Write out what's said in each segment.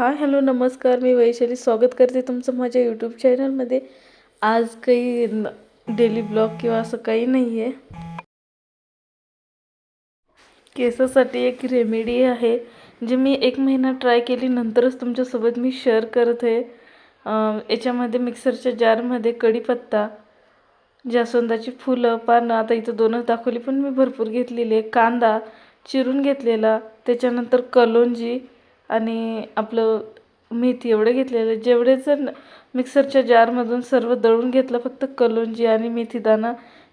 Hi hello नमस्कार. मी वैशाली स्वागत करते तुमचं माझ्या यूट्यूब चॅनलमध्ये आज काही डेली ब्लॉग किंवा असं काही नाही आहे केसासाठी एक रेमेडी आहे जी मी एक महिना ट्राय केली नंतरच तुमच्यासोबत मी शेअर करत आहे. याच्यामध्ये मिक्सरच्या जारमध्ये कढीपत्ता जास्वंदाची फुलं पानं आता इथं दोनच दाखवली पण मी भरपूर घेतलेली आहे. कांदा चिरून घेतलेला त्याच्यानंतर कलोंजी आणि आपलं मेथी एवढं घेतलेलं जेवढे जर मिक्सरच्या जारमधून सर्व दळून घेतलं फक्त कलोंजी आणि मेथीदाणा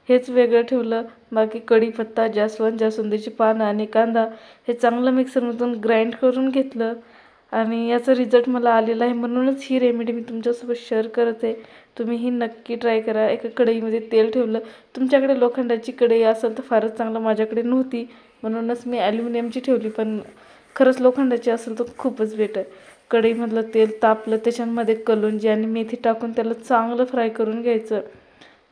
हेच वेगळं ठेवलं. बाकी कढीपत्ता जास्वंद जास्वंदीची पानं आणि कांदा हे चांगलं मिक्सरमधून ग्राइंड करून घेतलं. आणि याचा रिझल्ट मला आलेला आहे म्हणूनच ही रेमेडी मी तुमच्यासोबत शेअर करत. आहे तुम्ही ही नक्की ट्राय करा. एका कढईमध्ये तेल ठेवलं. तुमच्याकडे लोखंडाची कढई असेल तर फारच चांगलं माझ्याकडे नव्हती. म्हणूनच मी ॲल्युमिनियमची ठेवली पण खरंच लोखंडाची असेल तर खूपच बेटर कढईमधलं तेल तापलं त्याच्यामध्ये कलुंजी आणि मेथी टाकून त्याला चांगलं फ्राय करून घ्यायचं.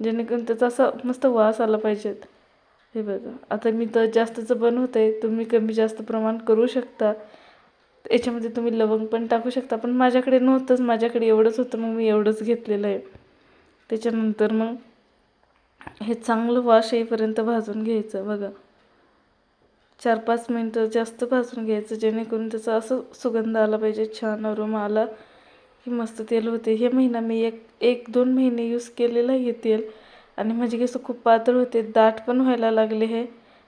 जेणेकरून त्याचा असा मस्त वास आला पाहिजेत हे बघा आता मी तर जास्तचं बनवते आहे तुम्ही कमी जास्त प्रमाण करू शकता. याच्यामध्ये तुम्ही लवंग पण टाकू शकता पण माझ्याकडे नव्हतंच माझ्याकडे एवढंच होतं मग मी एवढंच घेतलेलं आहे. त्याच्यानंतर मग हे चांगलं वाश येईपर्यंत भाजून घ्यायचं बघा. चार पाच मिनटं जास्त भाजून घ्यायचं जेणेकरून त्याचा असं सुगंध आला पाहिजे छान अरुम आला की मस्त तेल होते. हे महिना मी एक एक दोन महिने यूज केलेलं आहे हे तेल. आणि म्हणजे माझे केस खूप पातळ होते दाट पण व्हायला लागले हे.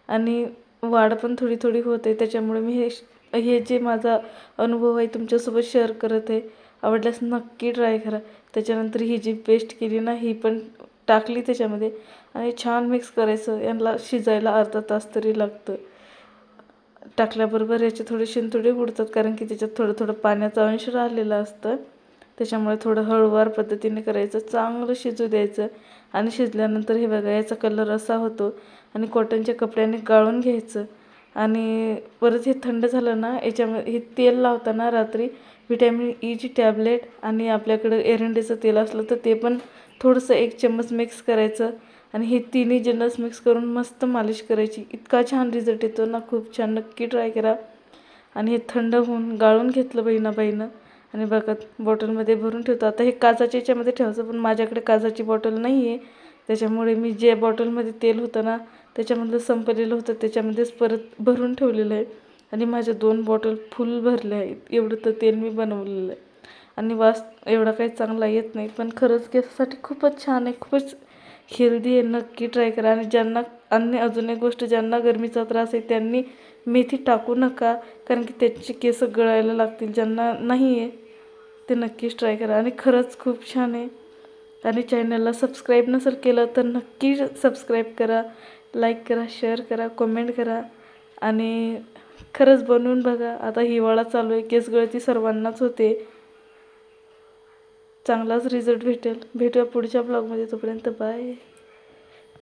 आणि वाढ पण थोडी थोडी होते त्याच्यामुळे मी हे हे जे माझा अनुभव आहे तुमच्यासोबत शेअर करत आहे आवडल्यास नक्की ट्राय करा. त्याच्यानंतर ही जी पेस्ट केली ना ही पण टाकली त्याच्यामध्ये. आणि छान मिक्स करायचं. यांना शिजायला अर्धा तास तरी लागतं. टाकल्याबरोबर याचे थोडे शिंतुडे उडतात कारण की त्याच्यात थोडं थोडं पाण्याचा अंश राहिलेला असतं. त्याच्यामुळे थोडं हळूवार पद्धतीने करायचं चांगलं शिजू द्यायचं आणि शिजल्यानंतर हे बघा याचा कलर असा होतो आणि कॉटनच्या कपड्याने गाळून घ्यायचं. आणि परत हे थंड झालं ना याच्यामध्ये हे तेल लावताना रात्री व्हिटॅमिन ईची टॅबलेट आणि आपल्याकडं एरंडीचं तेल असलं तर ते पण थोडंसं एक चम्मच मिक्स करायचं. आणि हे तिन्ही जिन्नस मिक्स करून मस्त मालिश करायची. इतका छान रिझल्ट येतो ना खूप छान. नक्की ट्राय करा. आणि हे थंड होऊन गाळून घेतलं बहिणाबाईनं. आणि बघा बॉटलमध्ये भरून ठेवतो. आता हे काचाच्या याच्यामध्ये ठेवायचं पण माझ्याकडे काचाची बॉटल नाही आहे त्याच्यामुळे मी जे बॉटलमध्ये तेल होतं ना त्याच्यामधलं संपलेलं होतं त्याच्यामध्येच परत भरून ठेवलेलं आहे. आणि माझ्या दोन बॉटल फुल भरल्या आहेत. एवढं तर तेल मी बनवलेलं आहे. आणि वास एवढा काही चांगला येत नाही पण खरंच केसासाठी खूपच छान आहे. खूपच हेल्दी आहे नक्की ट्राय करा. आणि ज्यांना अन्य अजून एक गोष्ट ज्यांना गरमीचा त्रास आहे त्यांनी मेथी टाकू नका. कारण की त्याची केस गळायला लागतील. ज्यांना नाही आहे ते नक्कीच ट्राय करा. आणि खरंच खूप छान आहे. आणि चॅनलला सबस्क्राईब नसेल केलं तर नक्की सबस्क्राईब करा. लाईक करा शेअर करा कमेंट करा. आणि खरंच बनवून बघा. आता हिवाळा चालू आहे केस गळती सर्वांनाच होते. चांगलाच रिझल्ट भेटेल. भेटूया पुढच्या ब्लॉगमध्ये तोपर्यंत बाय